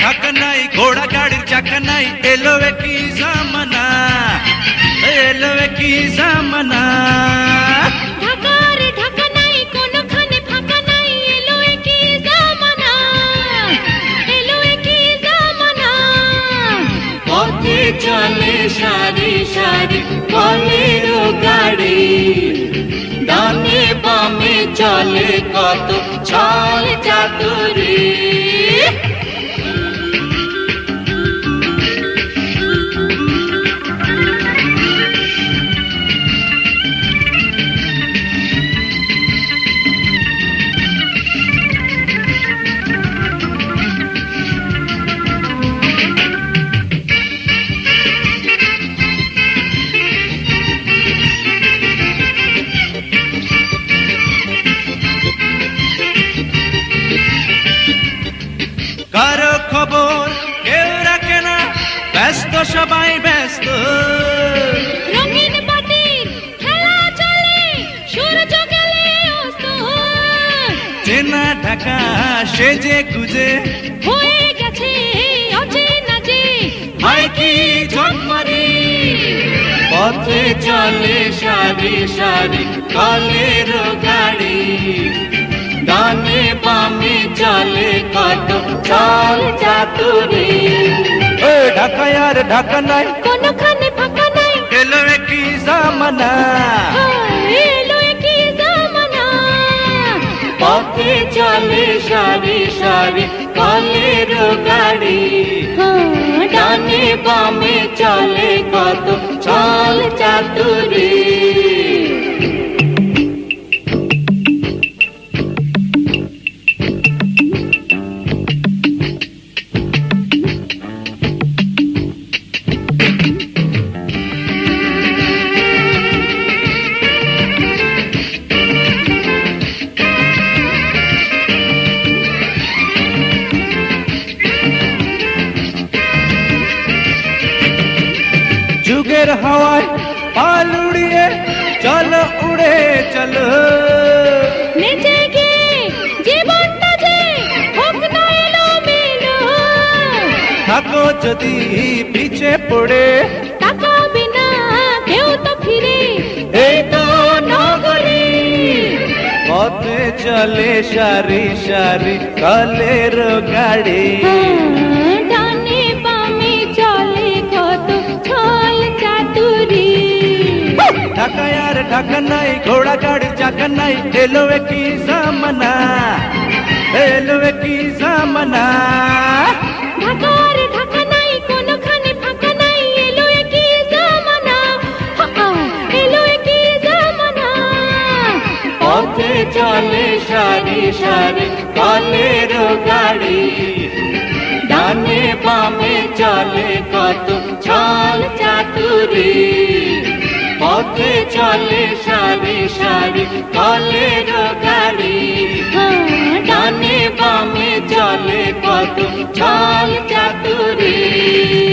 ঢাক নাই ঘোড়া গাড়ির চাকা নাই এলো কি জামানা এলো কি জামানা চলে সারি সারি বলের গাড়ি ডানে বামে চলে কত ছল চাতুরী কেউ রাখে না ব্যস্ত সবাই ব্যস্ত। রঙিন বাটির খেলা চলে সূর্য গেলে অস্ত চেনা ঢাকা সেজে গুজে। হয়ে গেছে অচেনা যে হয় কি ঝকমারি? পথে চলে সারি সারি কলের গাড়ি। ডানে বামে চলে কত চাতুরি আর ঢাকা নাই কোনখানে ফাঁকা নাই এলো কি জামানা এলো কি জামানা পথে চলে সারি সারি কলের গাড়ি ডানে বামে চলে কত চল চাতুরি যুগের হাওয়ায় পাল উড়িয়ে চলো উড়ে চলো। নেচে গিয়ে জীবনটা যে হোক না এলো থাকো যদি পিছে পড়ে। টাকা বিনা কেউ তো ফিরে। এই তো নগরী। পথে চলে সারি সারি কলের গাড়ি। ঢাকায় নাই ঘোড়া গাড়ি চাকা নাই এলো কি জামানা। এলো কি জামানা। চলে সারি সারি কলের গাড়ি। ডানে বামে চলে কত ছল চাতুরি। পথে চলে সারি সারি কলের গাড়ি ডানে বামে চলে কত চল চাতুরি।